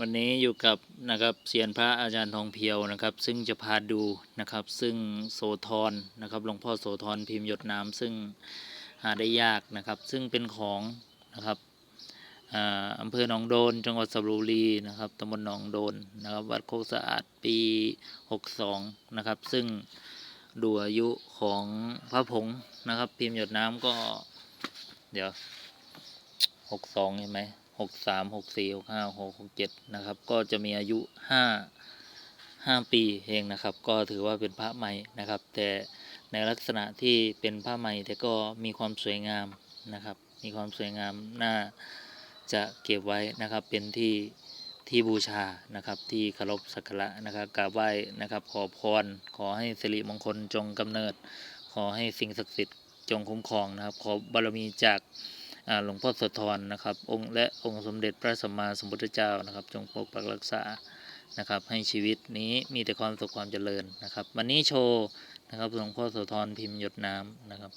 วันนี้อยู่กับนะครับเซียนพระอาจารย์ทองเพียวนะครับ ซึ่งจะพาดูนะครับ ซึ่งโสธรนะครับหลวงพ่อโสธรพิมพ์หยดน้ำซึ่งหาได้ยากนะครับ ซึ่งเป็นของนะครับอ่าอำเภอหนองโดน จังหวัดสระบุรีนะครับตำบลหนองโดนนะครับ วัดโคกสะอาดปี 62 นะครับ ซึ่งดูอายุของพระผงนะครับ พิมพ์หยดน้ำก็ เดี๋ยวหกสองเห็นไหม หกสามหกสี่หกห้าหกหกเจ็ดนะครับ ก็จะมีอายุห้าห้าปีเองนะครับ ก็ถือว่าเป็นพระใหม่นะครับ แต่ในลักษณะที่เป็นผ้าใหม่แต่ก็มีความสวยงามนะครับ มีความสวยงามน่าจะเก็บไว้นะครับเป็นที่ที่บูชานะครับ ที่เคารพสักการะนะครับกราบไหว้นะครับ ขอพรขอให้สิริมงคลจงกำเนิด ขอให้สิ่งศักดิ์สิทธิ์จงคุ้มครองนะครับ ขอบารมีจาก หลวงพ่อโสธรนะครับ องค์และองค์สมเด็จพระสัมมาสัมพุทธเจ้านะครับ จงปกปักรักษานะครับ ให้ชีวิตนี้มีแต่ความสุขความเจริญนะครับ วันนี้โชว์นะครับหลวงพ่อโสธรพิมพ์หยดน้ำนะครับ